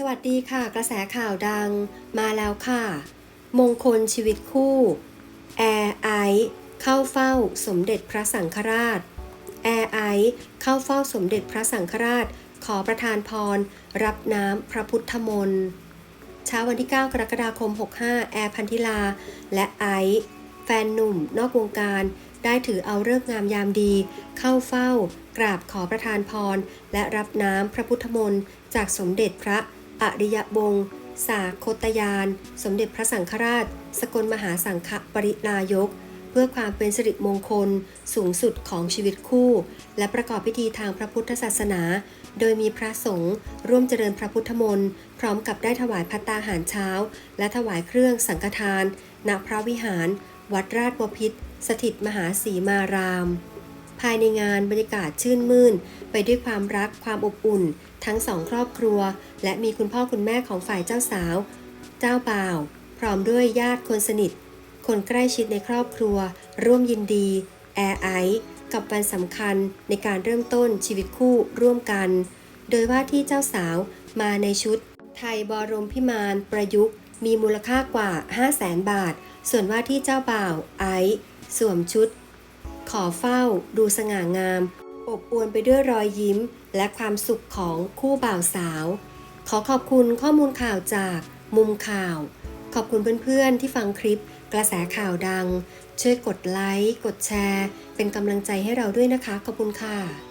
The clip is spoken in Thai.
สวัสดีค่ะ กระแสข่าวดังมาแล้วค่ะ มงคลชีวิตคู่ แอร์ไอเข้าเฝ้าสมเด็จพระสังฆราช แอร์ไอเข้าเฝ้าสมเด็จพระสังฆราช ขอประทานพร รับน้ำพระพุทธมนต์เช้าวันที่ 9 กรกฎาคม 65 แอร์พันธิลา และไอแฟนหนุ่มนอกวงการ ได้ถือเอาเลิกงามยามดี เข้าเฝ้า กราบขอประทานพร และรับน้ำพระพุทธมนต์จากสมเด็จพระ อริยวงศ์สาโคตยาน สมเด็จพระสังฆราช สกลมหาสังฆปรินายก เพื่อความเป็นสิริมงคล สูงสุดของชีวิตคู่ และประกอบพิธีทางพระพุทธศาสนา โดยมีพระสงฆ์ร่วมเจริญพระพุทธมนต์พร้อมกับได้ถวายพัตตาหารเช้า และถวายเครื่องสังฆทาน ณพระวิหาร วัดราชบพิตรสถิตมหาสีมาราม ภายในงานบรรยากาศชื่นมื่น ไปด้วยความรักความอบอุ่น ทั้งสองครอบครัว และมีคุณพ่อคุณแม่ของฝ่ายเจ้าสาว เจ้าบ่าว พร้อมด้วยญาติคนสนิท คนใกล้ชิดในครอบครัว ร่วมยินดีแอร์ไอกับวันสำคัญในการเริ่มต้นชีวิตคู่ร่วมกัน โดยว่าที่เจ้าสาวมาในชุด ไทยบรมพิมานประยุกต์ มีมูลค่ากว่า 5 0 0แสนบาท ส่วนว่าที่เจ้าบ่าวไอซ์สวมชุด ขอเฝ้า ดูสง่างาม อบอวลไปด้วยรอยยิ้ม และความสุขของคู่บ่าวสาว ขอขอบคุณข้อมูลข่าวจากมุมข่าว ขอบคุณเพื่อนๆที่ฟังคลิป กระแสข่าวดัง ช่วยกดไลค์ กดแชร์ เป็นกำลังใจให้เราด้วยนะคะ ขอบคุณค่ะ